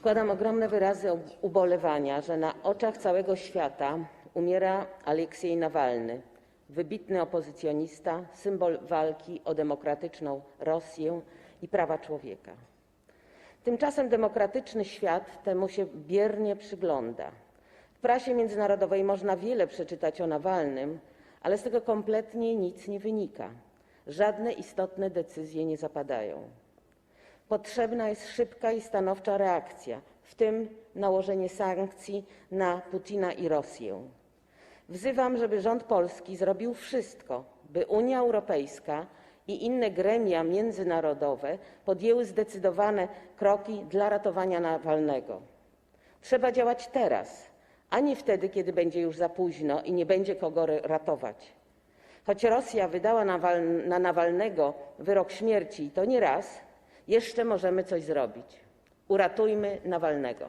Składam ogromne wyrazy ubolewania, że na oczach całego świata umiera Aleksiej Nawalny, wybitny opozycjonista, symbol walki o demokratyczną Rosję i prawa człowieka. Tymczasem demokratyczny świat temu się biernie przygląda. W prasie międzynarodowej można wiele przeczytać o Nawalnym, ale z tego kompletnie nic nie wynika. Żadne istotne decyzje nie zapadają. Potrzebna jest szybka i stanowcza reakcja, w tym nałożenie sankcji na Putina i Rosję. Wzywam, żeby rząd polski zrobił wszystko, by Unia Europejska i inne gremia międzynarodowe podjęły zdecydowane kroki dla ratowania Nawalnego. Trzeba działać teraz, a nie wtedy, kiedy będzie już za późno i nie będzie kogo ratować. Choć Rosja wydała na Nawalnego wyrok śmierci to nie raz, jeszcze możemy coś zrobić. Uratujmy Nawalnego.